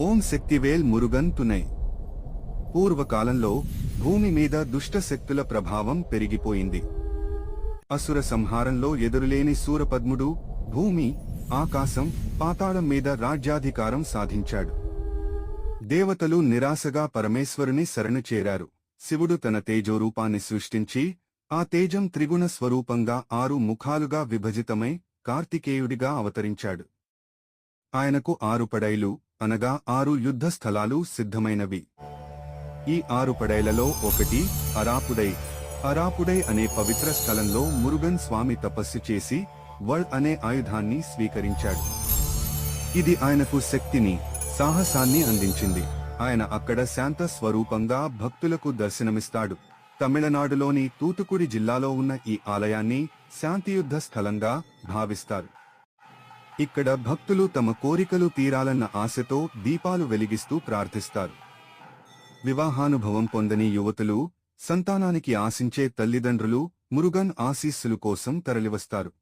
ఓం శక్తివేల్ మురుగన్ తునై. పూర్వకాలంలో భూమి మీద దుష్ట శక్తుల ప్రభావం పెరిగిపోయింది. అసుర సంహారంలో ఎదురులేని సూరపద్ముడు భూమి ఆకాశం పాతాళం మీద రాజ్యాధికారం సాధించాడు. దేవతలు నిరాశగా పరమేశ్వరుని శరణు చేరారు. శివుడు తన తేజోరూపాన్ని సృష్టించి ఆ తేజం త్రిగుణ స్వరూపంగా ఆరు ముఖాలుగా విభజితమై కార్తికేయుడిగా అవతరించాడు. ఆయనకు ఆరు పడైలు అనగా ఆరు యుద్ధ స్థలాలు సిద్ధమైనవి. ఈ ఆరు పడైలలో ఒకటి అరాపుడై. అరాపుడై అనే పవిత్ర స్థలంలో మురుగన్ స్వామి తపస్సు చేసి వళ్ అనే ఆయుధాన్ని స్వీకరించాడు. ఇది ఆయనకు శక్తిని సాహసాన్ని అందించింది. ఆయన అక్కడ శాంత స్వరూపంగా భక్తులకు దర్శనమిస్తాడు. తమిళనాడులోని తూతుకుడి జిల్లాలో ఉన్న ఈ ఆలయాన్ని శాంతియుద్ధ స్థలంగా భావిస్తారు. ఇక్కడ భక్తులు తమ కోరికలు తీరాలన్న ఆశతో దీపాలు వెలిగిస్తూ ప్రార్థిస్తారు. వివాహానుభవం పొందని యువతులు సంతానానికి ఆశించే తల్లిదండ్రులు మురుగన్ ఆశీస్సులు కోసం తరలివస్తారు.